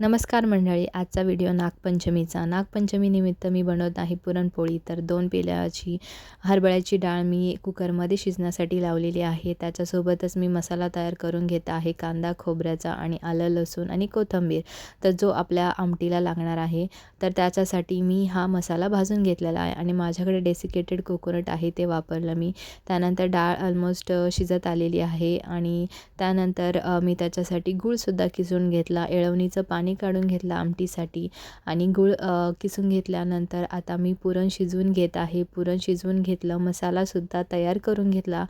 नमस्कार मंडळी आजचा व्हिडिओ नागपंचमीचा. नागपंचमीनिमित्त मी बनवत आहे पुरणपोळी. तर दोन पेल्याची हरभळ्याची डाळ मी कुकरमध्ये शिजण्यासाठी लावलेली आहे. त्याच्यासोबतच मी मसाला तयार करून घेत आहे कांदा खोबऱ्याचा आणि आलं लसूण आणि कोथिंबीर. तर जो आपल्या आमटीला लागणार आहे तर त्याच्यासाठी मी हा मसाला भाजून घेतलेला आहे आणि माझ्याकडे डेसिकेटेड कोकोनट आहे ते वापरलं मी. त्यानंतर डाळ ऑलमोस्ट शिजत आलेली आहे आणि त्यानंतर मी त्याच्यासाठी गूळसुद्धा किसून घेतला. एळवणीचं पाणी पाणी काढून घेतलं आमटीसाठी आणि गूळ किसून घेतल्यानंतर आता मी पुरण शिजवून घेत आहे. पुरण शिजवून घेतलं मसालासुद्धा तयार करून घेतला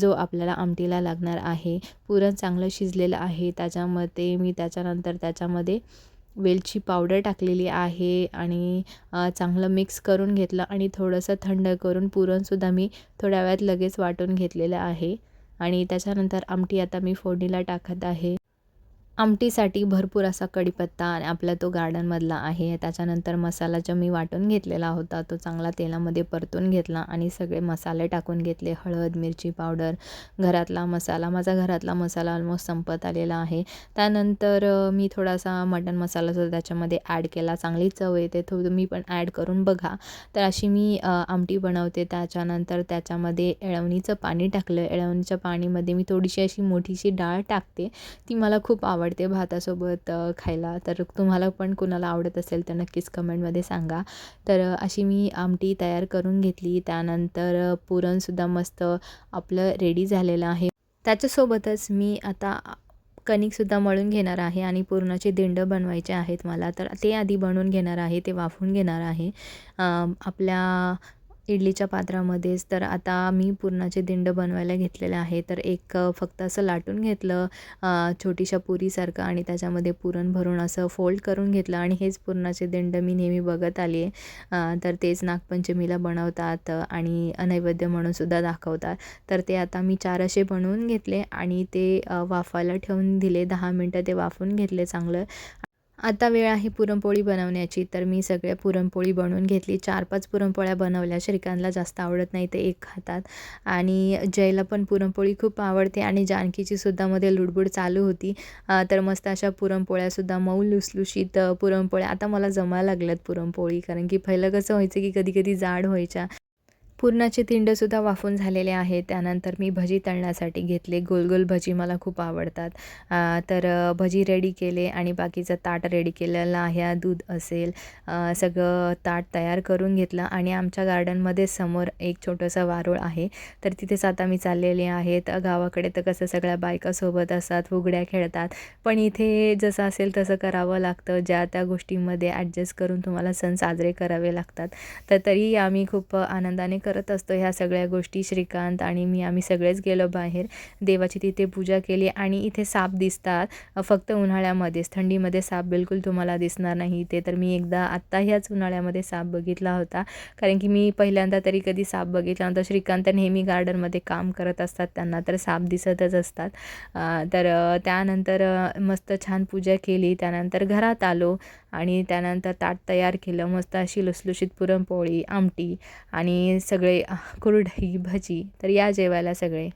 जो आपल्याला आमटीला लागणार आहे. पुरण चांगलं शिजलेलं आहे. त्याच्यामध्ये मी त्याच्यानंतर त्याच्यामध्ये वेलची पावडर टाकलेली आहे आणि चांगलं मिक्स करून घेतलं आणि थोडंसं थंड करून पुरणसुद्धा मी थोड्या वेळात लगेच वाटून घेतलेलं आहे. आणि त्याच्यानंतर आमटी आता मी फोडणीला टाकत आहे. आमटीसाठी भरपूर असा कढीपत्ता आणि आपला तो गार्डनमधला आहे. त्याच्यानंतर मसाला जो मी वाटून घेतलेला होता. तो चांगला तेलामध्ये परतून घेतला आणि सगळे मसाले टाकून घेतले. हळद मिरची पावडर घरातला मसाला. माझा घरातला मसाला ऑलमोस्ट संपत आलेला आहे. त्यानंतर मी थोडासा मटन मसालासुद्धा त्याच्यामध्ये ॲड केला. चांगली चव येते. थो तुम्ही पण ॲड करून बघा. तर अशी मी आमटी बनवते. त्याच्यानंतर त्याच्यामध्ये एळवणीचं पाणी टाकलं. एळवणीच्या पाणीमध्ये मी थोडीशी अशी मोठीशी डाळ टाकते. ती मला खूप आवडते. आवडते भातासोबत खायला तर तुम्हाला पण कुणाला आवडत असेल तर नक्कीच कमेंटमध्ये सांगा. तर अशी मी आमटी तयार करून घेतली. त्यानंतर पुरणसुद्धा मस्त आपलं रेडी झालेलं आहे. त्याच्यासोबतच मी आता कणिकसुद्धा मळून घेणार आहे आणि पुरणाचे दिंड बनवायचे आहेत मला. तर ते आधी बनवून घेणार आहे ते वाफून घेणार आहे. आपल्या इडलीच्या पात्रामध्येच. तर आता मी पुरणाचे दिंड बनवायला घेतलेले आहे तर एक फक्त असं लाटून घेतलं छोटीशा पुरीसारखं आणि त्याच्यामध्ये पुरण भरून असं फोल्ड करून घेतलं आणि हेच पुरणाचे दिंड मी नेहमी बघत आली आहे तर तेच नागपंचमीला बनवतात आणि नैवेद्य म्हणून सुद्धा दाखवतात. तर ते आता मी चार असे बनवून घेतले आणि ते वाफायला ठेवून दिले दहा मिनटं ते वाफून घेतले चांगलं. आता वेळ आहे पुरणपोळी बनवण्याची. तर मी सगळ्या पुरणपोळी बनवून घेतली. चार पाच पुरणपोळ्या बनवल्या. श्रीकांतला जास्त आवडत नाही ते एक खातात. आणि जयला पण पुरणपोळी खूप आवडते आणि जानकीची सुद्धा मध्ये लुडबुड चालू होती. तर मस्त अशा पुरणपोळ्यासुद्धा मऊ लुसलुशीत पुरणपोळ्या. आता मला जमायला लागल्यात पुरणपोळी. कारण की पहिलं कसं व्हायचं की कधी कधी जाड व्हायच्या. पुरणाचे तिंडसुद्धा वाफून झालेले आहे त्यानंतर मी भजी तळण्यासाठी घेतले. गोल गोल भजी मला खूप आवडतात. तर भजी रेडी केले आणि बाकीचं ताट रेडी केलेलं आहे. दूध असेल. सगळं ताट तयार करून घेतलं आणि आमच्या गार्डनमध्ये समोर एक छोटंसं वारूळ आहे. तर तिथेच आता मी चाललेले आहेत गावाकडे तर कसं सगळ्या बायका सोबत असतात फुगड्या खेळतात. पण इथे जसं असेल तसं करावं लागतं. ज्या त्या गोष्टींमध्ये ॲडजस्ट करून तुम्हाला सण साजरे करावे लागतात. तर तरी आम्ही खूप आनंदाने करत असतो ह्या सगळ्या गोष्टी श्रीकांत आणि मी आम्ही सगळेच गेलो बाहेर. देवाची तिथे पूजा केली आणि इथे साप दिसतात. फक्त उन्हाळ्यामध्येच थंडीमध्ये साप बिलकुल तुम्हाला दिसणार नाही इथे. तर मी एकदा आत्ता ह्याच उन्हाळ्यामध्ये साप बघितला होता. कारण की मी पहिल्यांदा तरी कधी साप बघितला नव्हता. श्रीकांत नेहमी गार्डनमध्ये काम करत असतात त्यांना तर साप दिसतच असतात. तर त्यानंतर मस्त छान पूजा केली. त्यानंतर घरात आलो. आणि त्यानंतर ताट तयार केलं मस्त अशी लुसलुशीत पुरणपोळी आमटी आणि सगळे कुरडई भजी. तर या जेवायला सगळे.